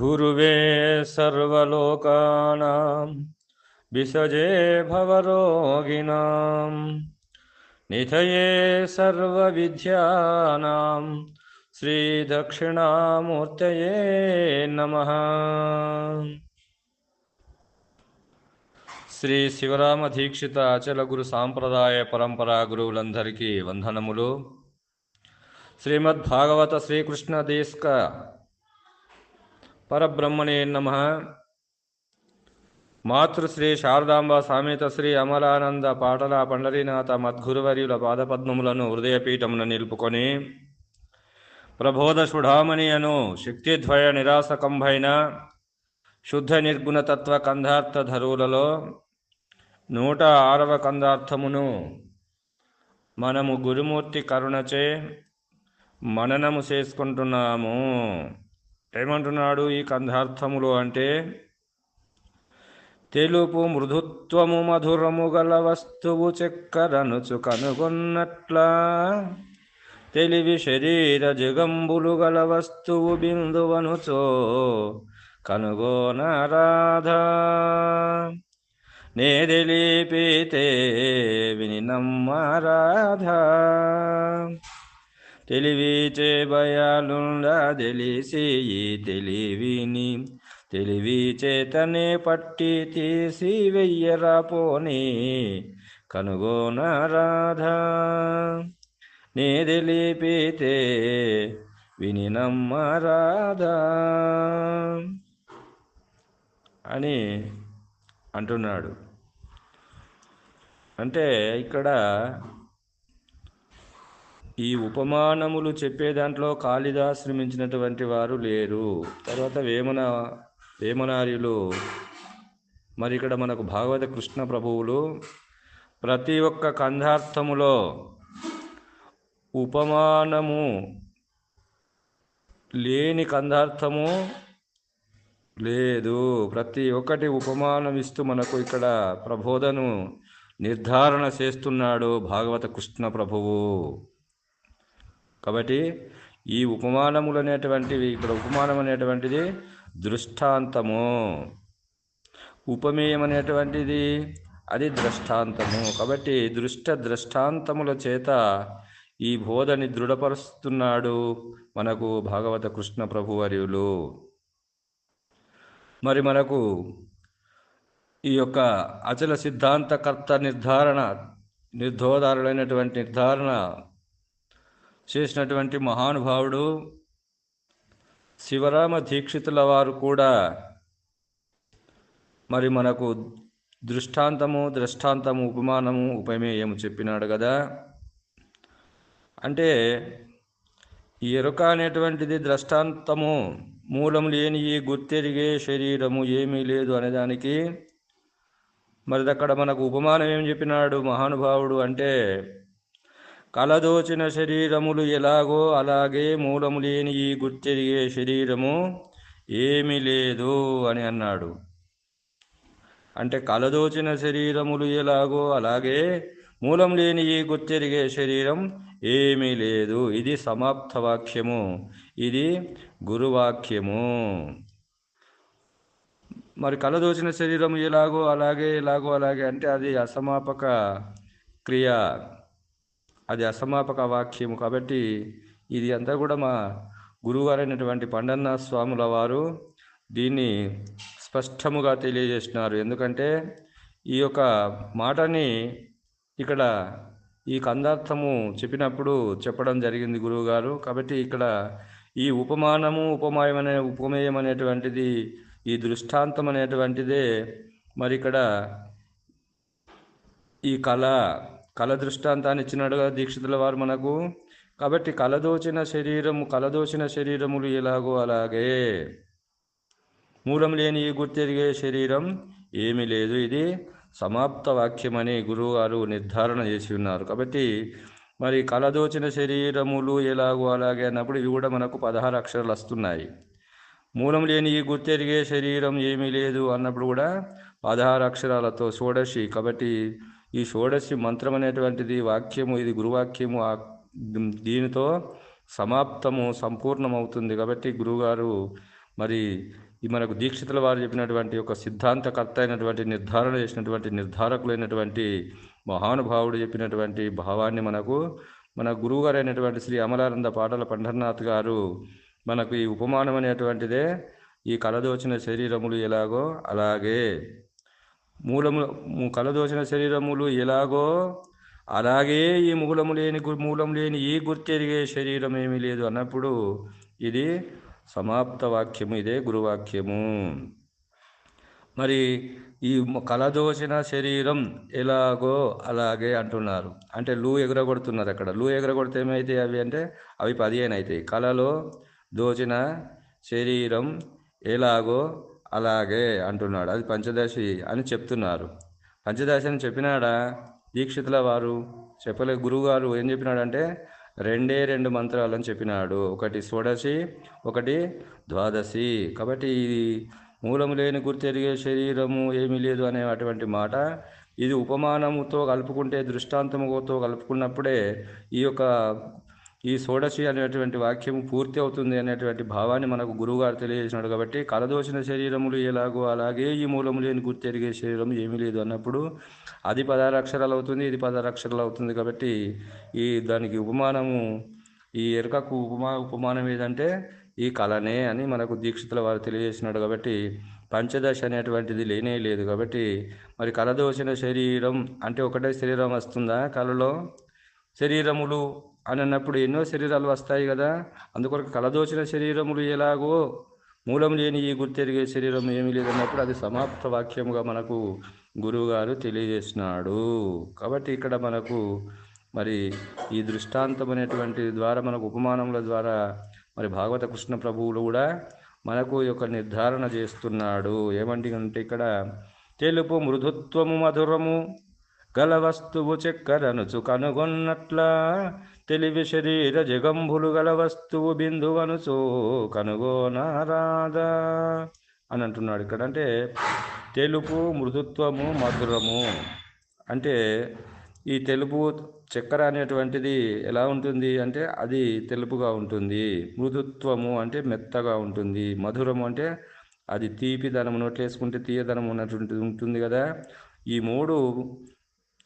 గురువే సర్వలోకానాం విసజే భవరోగిణాం నిధయే సర్వవిద్యానాం శ్రీదక్షిణామూర్తయే నమ. శ్రీ శివరామ దీక్షిత అచల గురు సాంప్రదాయ పరంపరా గురువులందరికీ వందనములు. శ్రీమద్భాగవత శ్రీకృష్ణ దీస్క పరబ్రహ్మణే నమ. మాతృశ్రీ శారదాంబ సామేత శ్రీ అమలానంద పాటల పండరీనాథ మద్గురువర్యుల పాదపద్మములను హృదయపీఠమున నిలుపుకొని ప్రబోధ సుఢామణి అను శక్తిద్వయ నిరాసకంభైన శుద్ధ నిర్గుణతత్వ కందార్థ ధరువులలో నూట ఆరవ కందార్థమును మనము గురుమూర్తి కరుణచే మననము చేసుకుంటున్నాము. ఏమంటున్నాడు ఈ కంధార్థములు అంటే? తెలుపు మృదుత్వము మధురము గల వస్తువు చెక్కరనుచు కనుగొన్నట్లా. తెలివి శరీర జగంబులు గల వస్తువు బిందువనుచో కనుగోనరాధా. నేదిలిపితే విని నమ్మరాధా. తెలివిచే భయాలుండ తెలిసి ఈ తెలివిని. తెలివి చేతనే పట్టి తీసి వెయ్యరా పోనీ. కనుగోన రాధా నీ తెలిపితే విని నమ్మరాధా అని అంటున్నాడు. అంటే ఇక్కడ ఈ ఉపమానములు చెప్పే దాంట్లో కాళిదాశ్రమించినటువంటి వారు లేరు. తర్వాత వేమన వేమనార్యులు మరి ఇక్కడ మనకు భాగవత కృష్ణ ప్రభువులు ప్రతి ఒక్క కంధార్థములో ఉపమానము లేని కందార్థము లేదు. ప్రతి ఒక్కటి ఉపమానం ఇస్తూ మనకు ఇక్కడ ప్రబోధను నిర్ధారణ చేస్తున్నాడు భాగవత కృష్ణ ప్రభువు. కాబట్టి ఈ ఉపమానములు అనేటువంటివి ఇక్కడ ఉపమానం అనేటువంటిది దృష్టాంతము. ఉపమేయం అనేటువంటిది అది దృష్టాంతము కాబట్టి దృష్ట దృష్టాంతముల చేత ఈ బోధని దృఢపరుస్తున్నాడు మనకు భాగవత కృష్ణ ప్రభువర్యులు. మరి మనకు ఈ యొక్క అచల సిద్ధాంతకర్త నిర్ధారణ నిర్ధోదారులైనటువంటి నిర్ధారణ చేసినటువంటి మహానుభావుడు శివరామ దీక్షితుల వారు కూడా మరి మనకు దృష్టాంతము దృష్టాంతము ఉపమానము ఉపమేయము చెప్పినాడు కదా. అంటే ఈ ఎరుక అనేటువంటిది దృష్టాంతము మూలం లేని ఈ గుర్తెరిగే శరీరము ఏమీ లేదు అనేదానికి మరి అక్కడ మనకు ఉపమానం ఏం చెప్పినాడు మహానుభావుడు అంటే కలదోచిన శరీరములు ఎలాగో అలాగే మూలము లేని ఈ గుర్తెరిగే శరీరము ఏమీ లేదు అని అన్నాడు. అంటే కలదోచిన శరీరములు ఎలాగో అలాగే మూలం లేని ఈ గుర్తెరిగే శరీరం ఏమీ లేదు. ఇది సమాప్త వాక్యము. ఇది గురువాక్యము. మరి కలదోచిన శరీరం ఎలాగో అలాగే ఎలాగో అలాగే అంటే అది అసమాపక క్రియ. అది అసమాపక వాక్యము కాబట్టి ఇది అంతా కూడా మా గురువారైనటువంటి పండన్న స్వాముల వారు దీన్ని స్పష్టముగా తెలియజేస్తున్నారు. ఎందుకంటే ఈ యొక్క మాటని ఇక్కడ ఈ కందార్థము చెప్పినప్పుడు చెప్పడం జరిగింది గురువుగారు. కాబట్టి ఇక్కడ ఈ ఉపమానము ఉపమాయం అనే ఉపమేయం అనేటువంటిది ఈ దృష్టాంతం అనేటువంటిదే మరి ఇక్కడ ఈ కళ కళ దృష్టాంతాన్ని ఇచ్చినట్టుగా దీక్షితుల వారు మనకు. కాబట్టి కలదోచిన శరీరము కలదోచిన శరీరములు ఎలాగో అలాగే. మూలం లేని ఈ గుర్తెరిగే శరీరం ఏమీ లేదు. ఇది సమాప్త వాక్యమని గురువుగారు నిర్ధారణ చేసి ఉన్నారు. కాబట్టి మరి కలదోచిన శరీరములు ఎలాగో అలాగే అన్నప్పుడు ఇవి కూడా మనకు పదహారు అక్షరాలు వస్తున్నాయి. మూలం లేని ఈ గుర్తెరిగే శరీరం ఏమీ లేదు అన్నప్పుడు కూడా పదహారు అక్షరాలతో షోడశి. కాబట్టి ఈ షోడశి మంత్రం అనేటువంటిది వాక్యము ఇది గురువాక్యము ఆ దీనితో సమాప్తము సంపూర్ణమవుతుంది కాబట్టి గురువుగారు మరి ఈ మనకు దీక్షితుల వారు చెప్పినటువంటి ఒక సిద్ధాంతకర్త అయినటువంటి నిర్ధారణ చేసినటువంటి నిర్ధారకులైనటువంటి మహానుభావుడు చెప్పినటువంటి భావాన్ని మనకు మన గురువుగారు అయినటువంటి శ్రీ అమలానంద పాటల పండర్నాథ్ గారు మనకు ఈ ఉపమానం అనేటువంటిదే ఈ కలదోచిన శరీరములు ఎలాగో అలాగే మూలము కలదోసిన శరీరములు ఎలాగో అలాగే ఈ మూలము లేని మూలం లేని ఈ గుర్తెరిగే శరీరం ఏమీ లేదు అన్నప్పుడు ఇది సమాప్త వాక్యము ఇదే గురువాక్యము. మరి ఈ కలదోసిన శరీరం ఎలాగో అలాగే అంటున్నారు. అంటే లూ ఎగరగొడుతున్నారు అక్కడ. లూ ఎగరగొడితే ఏమైతే అవి అంటే అవి పదిహేను అవుతాయి కలలో దోచిన శరీరం ఎలాగో అలాగే అంటున్నాడు. అది పంచదశి అని చెప్తున్నారు. పంచదశి అని చెప్పినాడా? దీక్షితుల వారు చెప్పలే గురువుగారు ఏం చెప్పినాడంటే రెండే రెండు మంత్రాలని చెప్పినాడు. ఒకటి షోడశి ఒకటి ద్వాదశి. కాబట్టి ఇది మూలము లేని గుర్తెరిగే శరీరము ఏమీ లేదు అనే అటువంటి మాట. ఇది ఉపమానముతో కలుపుకుంటే దృష్టాంతముతో కలుపుకున్నప్పుడే ఈ యొక్క ఈ షోడశి అనేటువంటి వాక్యము పూర్తి అవుతుంది అనేటువంటి భావాన్ని మనకు గురువుగారు తెలియజేసినాడు కాబట్టి కలదోసిన శరీరములు ఎలాగో అలాగే ఈ మూలము లేని గుర్తెరిగే శరీరం ఏమీ లేదు అన్నప్పుడు అది పదహారు అక్షరాలు అవుతుంది ఇది పదహారు అక్షరాలు అవుతుంది కాబట్టి ఈ దానికి ఉపమానము ఈ ఎరుకకు ఉపమా ఉపమానం ఏదంటే ఈ కళనే అని మనకు దీక్షితుల వారు తెలియజేసినాడు కాబట్టి పంచదశ అనేటువంటిది లేనే లేదు కాబట్టి మరి కలదోసిన శరీరం అంటే ఒకటే శరీరం వస్తుందా కళలో శరీరములు అని అన్నప్పుడు ఎన్నో శరీరాలు వస్తాయి కదా. అందుకొరకు కలదోచిన శరీరములు ఎలాగో మూలం లేని ఈ గుర్తెరిగే శరీరం ఏమీ లేదన్నప్పుడు అది సమాప్త వాక్యముగా మనకు గురువుగారు తెలియజేసినాడు. కాబట్టి ఇక్కడ మనకు మరి ఈ దృష్టాంతం అనేటువంటి ద్వారా మనకు ఉపమానముల ద్వారా మరి భాగవత కృష్ణ ప్రభువులు కూడా మనకు ఈ యొక్క నిర్ధారణ చేస్తున్నాడు. ఏమంటే అంటే ఇక్కడ తెలుపు మృదుత్వము మధురము గల వస్తువు చెక్కరనుచు కనుగొన్నట్ల తెలివి శరీర జగంబులు గల వస్తువు బిందువనుచు కనుగోనారాదా అని అంటున్నాడు. ఇక్కడ అంటే తెలుపు మృదుత్వము మధురము. అంటే ఈ తెలుపు చక్కెర అనేటువంటిది ఎలా ఉంటుంది అంటే అది తెలుపుగా ఉంటుంది. మృదుత్వము అంటే మెత్తగా ఉంటుంది. మధురము అంటే అది తీపిదనం నోట్లేసుకుంటే తీయదనం ఉన్నటువంటి ఉంటుంది కదా. ఈ మూడు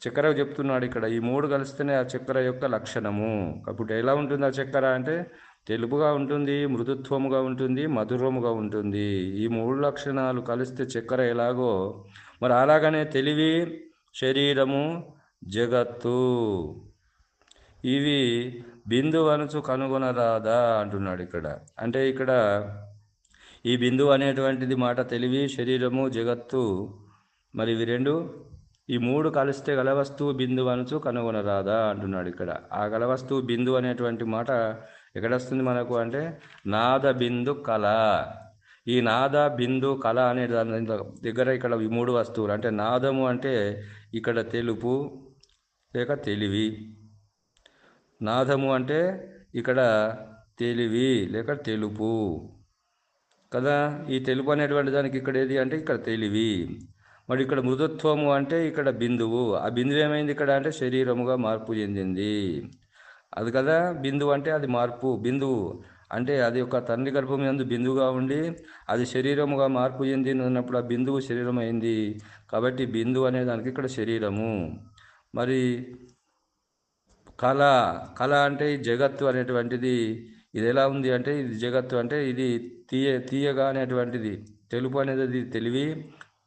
చక్కెర చెప్తున్నాడు ఇక్కడ. ఈ మూడు కలిస్తేనే ఆ చక్కెర యొక్క లక్షణము. అప్పుడు ఎలా ఉంటుంది ఆ చక్కెర అంటే తెలుపుగా ఉంటుంది మృదుత్వముగా ఉంటుంది మధురముగా ఉంటుంది. ఈ మూడు లక్షణాలు కలిస్తే చక్కెర ఎలాగో? మరి అలాగనే తెలివి శరీరము జగత్తు. ఇవి బిందువు అనుచు కనుగొనరాదా అంటున్నాడు ఇక్కడ. అంటే ఇక్కడ ఈ బిందువు అనేటువంటిది మాట తెలివి శరీరము జగత్తు. మరి ఇవి రెండు ఈ మూడు కలిస్తే గలవస్తువు బిందు బిందువు అనుచు కనుగొనరాదా అంటున్నాడు ఇక్కడ. ఆ గలవస్తువు బిందు అనేటువంటి మాట ఎక్కడొస్తుంది మనకు అంటే నాద బిందు కళ. ఈ నాద బిందు కళ అనే దాని దగ్గర ఇక్కడ ఈ మూడు వస్తువులు అంటే నాదము అంటే ఇక్కడ తెలుపు లేక తెలివి. నాదము అంటే ఇక్కడ తెలివి లేక తెలుపు. కదా? ఈ తెలుపు అనేటువంటి దానికి ఇక్కడ ఏది అంటే ఇక్కడ తెలివి. మరి ఇక్కడ మృదుత్వము అంటే ఇక్కడ బిందువు. ఆ బిందువు ఏమైంది ఇక్కడ అంటే శరీరముగా మార్పు చెందింది. అది కదా బిందువు అంటే అది మార్పు. బిందువు అంటే అది ఒక తండ్రి గర్భం ఎందు బిందువుగా ఉండి అది శరీరముగా మార్పు చెంది ఉన్నప్పుడు ఆ బిందువు శరీరం అయింది కాబట్టి బిందువు అనే దానికి ఇక్కడ శరీరము. మరి కళ. కళ అంటే ఈ జగత్తు అనేటువంటిది. ఇది ఎలా ఉంది అంటే ఇది జగత్తు అంటే ఇది తీయ తీయగా అనేటువంటిది. తెలుపు అనేది తెలివి.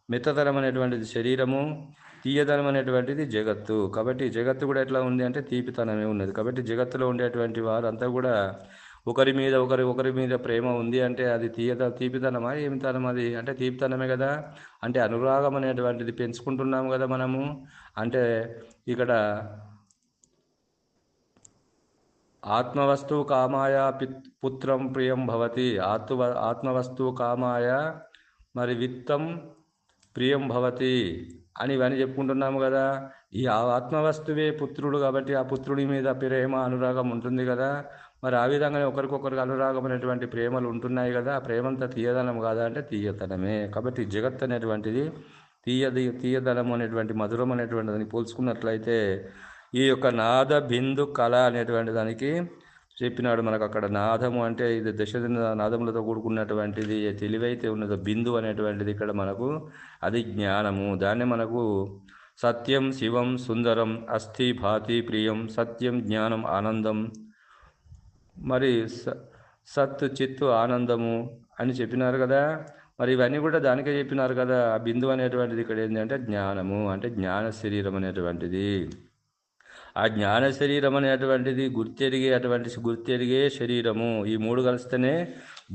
మెత్తదనం అనేటువంటిది శరీరము తీయదనం అనేటువంటిది జగత్తు. కాబట్టి జగత్తు కూడా ఎట్లా ఉంది అంటే తీపితనమే ఉన్నది. కాబట్టి జగత్తులో ఉండేటువంటి వారంతా కూడా ఒకరి మీద ఒకరి ఒకరి మీద ప్రేమ ఉంది అంటే అది తీయత తీపితనమా ఏమితనం అది? అంటే తీపితనమే కదా. అంటే అనురాగం అనేటువంటిది పెంచుకుంటున్నాము కదా మనము. అంటే ఇక్కడ ఆత్మవస్తువు కామాయ పిత్ పుత్రం ప్రియం భవతి. ఆత్మ ఆత్మవస్తువు కామాయ మరి విత్తం ప్రియం భవతి అని ఇవన్నీ చెప్పుకుంటున్నాము కదా. ఈ ఆ- ఆత్మవస్తువే పుత్రుడు కాబట్టి ఆ పుత్రుడి మీద ప్రేమ అనురాగం ఉంటుంది కదా. మరి ఆ విధంగానే ఒకరికొకరికి అనురాగం అనేటువంటి ప్రేమలు ఉంటున్నాయి కదా. ఆ ప్రేమంతా తీయదనం కాదా అంటే తీయతనమే. కాబట్టి జగత్ అనేటువంటిది తీయది తీయదనం అనేటువంటి మధురం అనేటువంటి దాన్ని పోల్చుకున్నట్లయితే ఈ యొక్క నాద బిందు కళ అనేటువంటి దానికి చెప్పినాడు మనకు అక్కడ నాదము అంటే ఇది దశ నాదములతో కూడుకున్నటువంటిది తెలివైతే ఉన్నదో బిందు అనేటువంటిది ఇక్కడ మనకు అది జ్ఞానము. దాన్ని మనకు సత్యం శివం సుందరం అస్థి భాతి ప్రియం సత్యం జ్ఞానం ఆనందం. మరి సత్ చిత్తు ఆనందము అని చెప్పినారు కదా. మరి ఇవన్నీ కూడా దానికే చెప్పినారు కదా. ఆ బిందు అనేటువంటిది ఇక్కడ ఏంటంటే జ్ఞానము అంటే జ్ఞాన శరీరం అనేటువంటిది. ఆ జ్ఞాన శరీరం అనేటువంటిది గుర్తెరిగే అటువంటి గుర్తెరిగే శరీరము. ఈ మూడు కలిస్తేనే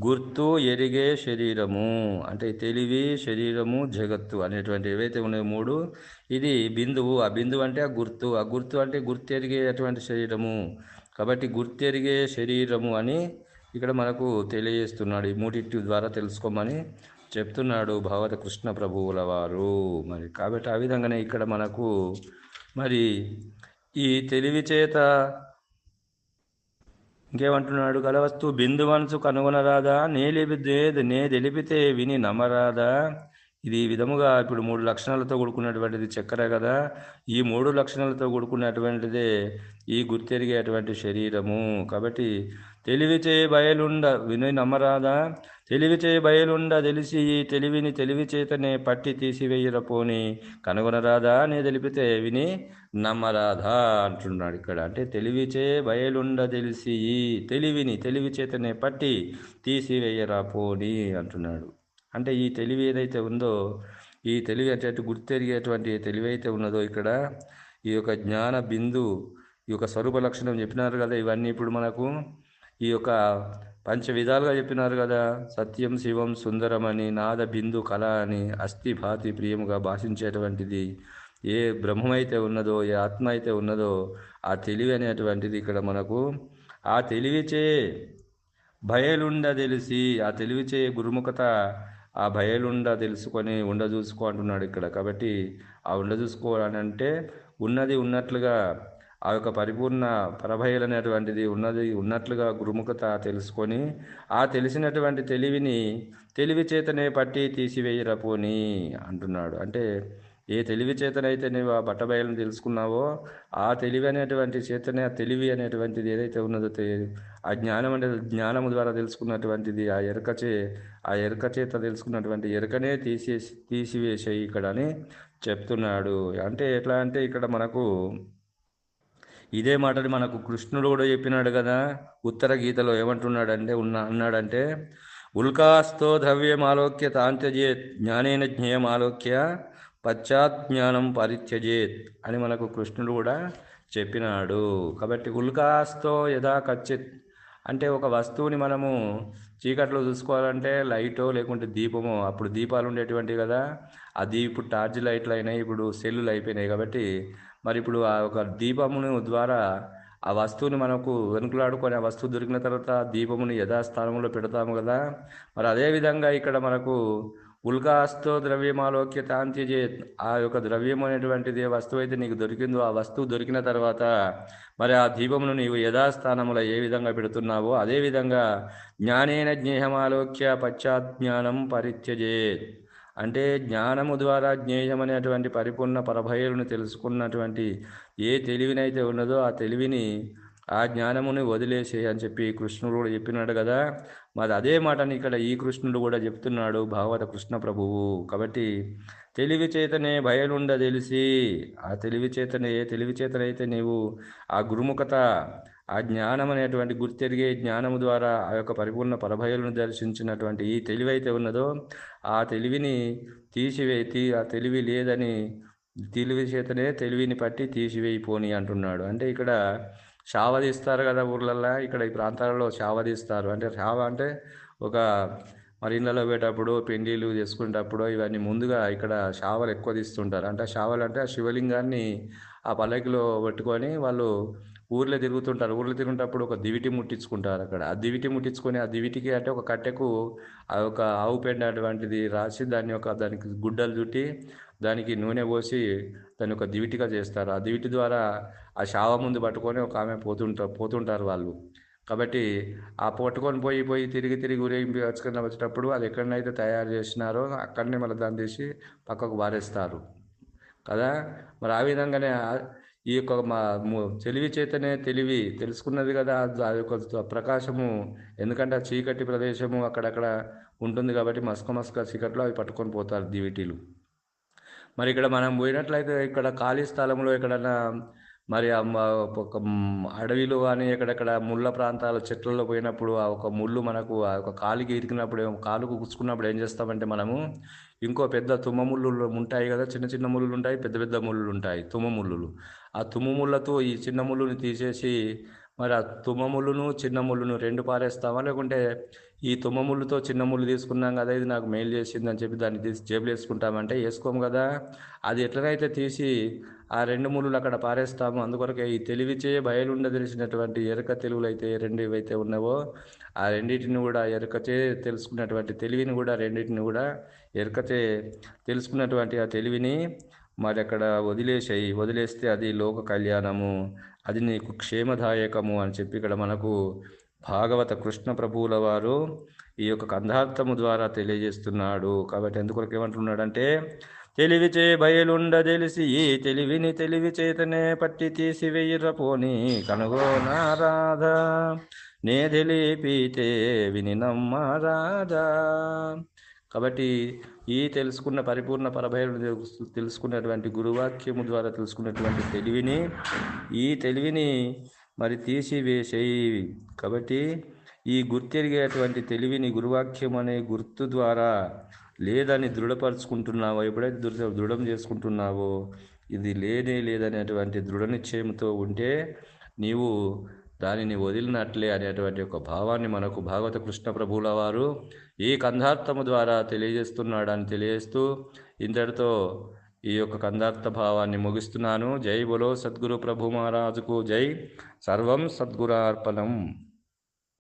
గుర్తు ఎరిగే శరీరము. అంటే తెలివి శరీరము జగత్తు అనేటువంటి ఏవైతే ఉన్నాయో మూడు ఇది బిందువు. ఆ బిందువు అంటే ఆ గుర్తు. ఆ గుర్తు అంటే గుర్తెరిగే అటువంటి శరీరము. కాబట్టి గుర్తెరిగే శరీరము అని ఇక్కడ మనకు తెలియజేస్తున్నాడు. ఈ మూడింటి ద్వారా తెలుసుకోమని చెప్తున్నాడు భగవత కృష్ణ ప్రభువుల వారు. మరి కాబట్టి ఆ విధంగానే ఇక్కడ మనకు మరి ఈ తెలివి చేత ఇంకేమంటున్నాడు? గలవస్తు బిందు మనసు కనుగొనరాదా? నే నే తెలిపితే విని నమ్మరాదా ఇది ఈ విధముగా ఇప్పుడు మూడు లక్షణాలతో కూడుకున్నటువంటిది చక్కెర కదా. ఈ మూడు లక్షణాలతో కూడుకున్నటువంటిదే ఈ గుర్తెరిగేటువంటి శరీరము. కాబట్టి తెలివిచే బయలుండ విని నమ్మరాదా తెలివిచే బయలుండ తెలిసి ఈ తెలివిని తెలివి చేతనే పట్టి తీసివేయరపోని కనుగొనరాదా? అని తెలిపితే విని నమ్మరాదా అంటున్నాడు ఇక్కడ. అంటే తెలివిచే బయలుండ తెలిసి ఈ తెలివిని తెలివి చేతనే పట్టి తీసివేయరా పోని అంటున్నాడు. అంటే ఈ తెలివి ఏదైతే ఉందో ఈ తెలివి అంటే గుర్తెరిగేటువంటి తెలివి అయితే ఉన్నదో ఇక్కడ ఈ యొక్క జ్ఞాన బిందు ఈ యొక్క స్వరూప లక్షణం చెప్పినారు కదా ఇవన్నీ ఇప్పుడు మనకు. ఈ యొక్క పంచ విధాలుగా చెప్పినారు కదా. సత్యం శివం సుందరం అని నాద బిందు కళ అని అస్థి భాతి ప్రియముగా భాషించేటువంటిది. ఏ బ్రహ్మమైతే ఉన్నదో ఏ ఆత్మ అయితే ఉన్నదో ఆ తెలివి అనేటువంటిది ఇక్కడ మనకు ఆ తెలివిచే భయలుండ తెలిసి ఆ తెలివిచే గురుముఖత ఆ భయలుండ తెలుసుకొని ఉండ చూసుకో అంటున్నాడు ఇక్కడ. కాబట్టి ఆ ఉండ చూసుకో అని అంటే ఉన్నది ఉన్నట్లుగా ఆ యొక్క పరిపూర్ణ పరభయలు అనేటువంటిది ఉన్నది ఉన్నట్లుగా గురుముఖత తెలుసుకొని ఆ తెలిసినటువంటి తెలివిని తెలివి చేతనే పట్టి తీసివేయరా పోని అంటున్నాడు. అంటే ఏ తెలివి చేతనైతే నీవు ఆ బట్టబయలను తెలుసుకున్నావో ఆ తెలివి అనేటువంటి చేతనే ఆ తెలివి అనేటువంటిది ఏదైతే ఉన్నదో ఆ జ్ఞానం అంటే జ్ఞానము ద్వారా తెలుసుకున్నటువంటిది ఆ ఎరకచే ఆ ఎరక చేత తెలుసుకున్నటువంటి ఎరకనే తీసేసి తీసివేసేయి ఇక్కడ అని చెప్తున్నాడు. అంటే ఎట్లా అంటే ఇక్కడ మనకు ఇదే మాటని మనకు కృష్ణుడు కూడా చెప్పినాడు కదా ఉత్తర గీతలో ఏమంటున్నాడంటే ఉన్న అన్నాడంటే ఉల్కాస్తో ద్రవ్యం ఆలోక్య తాంత్యజేత్ జ్ఞానేన జ్ఞేయం ఆలోక్య పశ్చాత్ జ్ఞానం పరిత్యజేత్ అని మనకు కృష్ణుడు కూడా చెప్పినాడు. కాబట్టి ఉల్కాస్తో యథా కచ్చిత్ అంటే ఒక వస్తువుని మనము చీకట్లో చూసుకోవాలంటే లైటో లేకుంటే దీపమో అప్పుడు దీపాలు ఉండేటువంటివి కదా. అది ఇప్పుడు టార్చ్ లైట్లు అయినాయి ఇప్పుడు సెల్లులు అయిపోయినాయి కాబట్టి మరి ఇప్పుడు ఆ ఒక దీపమును ద్వారా ఆ వస్తువుని మనకు వెనుకలాడుకొని ఆ వస్తువు దొరికిన తర్వాత ఆ దీపముని యథాస్థానంలో పెడతాము కదా. మరి అదేవిధంగా ఇక్కడ మనకు ఉల్కాస్తో ద్రవ్యమాలోక్య తాంతి చే ఆ యొక్క ద్రవ్యం అనేటువంటిది ఏ వస్తువు అయితే నీకు దొరికిందో ఆ వస్తువు దొరికిన తర్వాత మరి ఆ దీపమును నీవు యథాస్థానములో ఏ విధంగా పెడుతున్నావో అదేవిధంగా జ్ఞానేన జ్ఞేహమాలోక్య పశ్చాత్ జ్ఞానం పరిత్యజేత్. అంటే జ్ఞానము ద్వారా జ్ఞేయం అనేటువంటి పరిపూర్ణ పరభయలను తెలుసుకున్నటువంటి ఏ తెలివినైతే ఉన్నదో ఆ తెలివిని ఆ జ్ఞానముని వదిలేసే అని చెప్పి కృష్ణుడు కూడా చెప్పినాడు కదా. మరి అదే మాటని ఇక్కడ ఈ కృష్ణుడు కూడా చెప్తున్నాడు భాగవత కృష్ణ ప్రభువు. కాబట్టి తెలివి చేతనే భయలుండ తెలిసి ఆ తెలివి చేతనే ఏ తెలివి చేతనైతే నీవు ఆ గురుముఖత ఆ జ్ఞానం అనేటువంటి గుర్తెరిగే జ్ఞానము ద్వారా ఆ యొక్క పరిపూర్ణ పరభయలను దర్శించినటువంటి ఈ తెలివి అయితే ఉన్నదో ఆ తెలివిని తీసివేతి ఆ తెలివి లేదని తెలివి చేతనే తెలివిని పట్టి తీసివేయిపోని అంటున్నాడు. అంటే ఇక్కడ షావ తీస్తారు కదా ఊర్లల్లో ఇక్కడ ఈ ప్రాంతాలలో షావ తీస్తారు అంటే శావ అంటే ఒక మరి ఇళ్ళలో పోయేటప్పుడు పెండీలు చేసుకునేటప్పుడు ఇవన్నీ ముందుగా ఇక్కడ షావలు ఎక్కువ తీస్తుంటారు. అంటే ఆ షావలు అంటే ఆ శివలింగాన్ని ఆ పల్లకిలో పెట్టుకొని వాళ్ళు ఊర్లో తిరుగుతుంటారు. ఊర్లో తిరుగుతున్నప్పుడు ఒక దివిటి ముట్టించుకుంటారు అక్కడ. ఆ దివిటి ముట్టించుకొని ఆ దివిటికి అంటే ఒక కట్టెకు ఆ ఒక ఆవు పెండ అటువంటిది రాసి దాని యొక్క దానికి గుడ్డలు చుట్టి దానికి నూనె పోసి దాన్ని ఒక దివిటిగా చేస్తారు. ఆ దివిటి ద్వారా ఆ శావ ముందు పట్టుకొని ఒక ఆమె పోతుంటారు పోతుంటారు వాళ్ళు. కాబట్టి ఆ పట్టుకొని పోయి పోయి తిరిగి తిరిగి ఊరేగింపు వచ్చుకుని వచ్చేటప్పుడు అది ఎక్కడనైతే తయారు చేసినారో అక్కడనే మళ్ళీ దాన్ని తీసి పక్కకు వారేస్తారు. కదా? మరి ఆ విధంగానే ఈ యొక్క మా తెలివి చేతనే తెలివి తెలుసుకున్నది కదా అది యొక్క ప్రకాశము. ఎందుకంటే ఆ చీకటి ప్రదేశము అక్కడక్కడ ఉంటుంది కాబట్టి మస్క మస్క చీకట్లో అవి పట్టుకొని పోతారు దివిటీలు. మరి ఇక్కడ మనం పోయినట్లయితే ఇక్కడ ఖాళీ స్థలంలో ఎక్కడన్నా మరి ఒక అడవిలో కానీ ఎక్కడెక్కడ ముళ్ళ ప్రాంతాల చెట్లలో పోయినప్పుడు ఆ ఒక ముళ్ళు మనకు ఆ ఒక కాలుకి ఇరికినప్పుడు కాలుకు గుచ్చుకున్నప్పుడు ఏం చేస్తామంటే మనము ఇంకో పెద్ద తుమ్మ ముళ్ళు ఉంటాయి కదా చిన్న చిన్న ముళ్ళు ఉంటాయి పెద్ద పెద్ద ముళ్ళు ఉంటాయి తుమ్మ ముళ్ళులు. ఆ తుమ్మ ముళ్ళతో ఈ చిన్న ముళ్ళుని తీసేసి మరి ఆ తుమ్మములును చిన్నముళ్ళును చిన్న రెండు పారేస్తావా? లేకుంటే ఈ తుమ్మ చిన్నముళ్ళు చిన్న తీసుకున్నాం కదా ఇది నాకు మెయిల్ చేసిందని చెప్పి దాన్ని తీసి జేబులు వేసుకుంటామంటే వేసుకోము కదా. అది ఎట్లనైతే తీసి ఆ రెండు ముళ్ళు అక్కడ పారేస్తాము అందుకొరకే ఈ తెలివిచే బయలుండ తెలిసినటువంటి ఎరక తెలుగులు అయితే రెండు ఏవైతే ఉన్నావో ఆ రెండింటిని కూడా ఎరకచే తెలుసుకున్నటువంటి తెలివిని కూడా రెండింటిని కూడా ఎరకచే తెలుసుకున్నటువంటి ఆ తెలివిని మరి అక్కడ వదిలేసాయి. వదిలేస్తే అది లోక కళ్యాణము. అది నీకు క్షేమదాయకము అని చెప్పి ఇక్కడ మనకు భాగవత కృష్ణ ప్రభువుల వారు ఈ యొక్క కంధార్థము ద్వారా తెలియజేస్తున్నాడు. కాబట్టి ఎందుకొరకు ఏమంటున్నాడంటే తెలివిచే బయలుండ తెలిసి ఈ తెలివిని తెలివి చేతనే పట్టి తీసివేయరపోని కనుగోనారాధా నే తెలిపితే విని నమ్మరాధా కాబట్టి ఈ తెలుసుకున్న పరిపూర్ణ పరభైరుడు తెలుసుకున్నటువంటి గురువాక్యము ద్వారా తెలుసుకున్నటువంటి తెలివిని ఈ తెలివిని మరి తీసివేసేయి. కాబట్టి ఈ గుర్తెరిగేటువంటి తెలివిని గురువాక్యం అనే గుర్తు ద్వారా లేదని దృఢపరుచుకుంటున్నావో ఎప్పుడైతే దృఢ దృఢం చేసుకుంటున్నావో ఇది లేనే లేదనేటువంటి దృఢ నిశ్చయంతో ఉంటే నీవు దానిని వదిలినట్లే అనేటువంటి ఒక భావాన్ని మనకు భాగవత కృష్ణ ప్రభువుల వారు ఈ కందార్థము ద్వారా తెలియజేస్తున్నాడని తెలియజేస్తూ ఇంతటితో ఈ యొక్క కందార్థ భావాన్ని ముగిస్తున్నాను. జై బులో సద్గురు ప్రభు మహారాజుకు జై. సర్వం సద్గురార్పణం.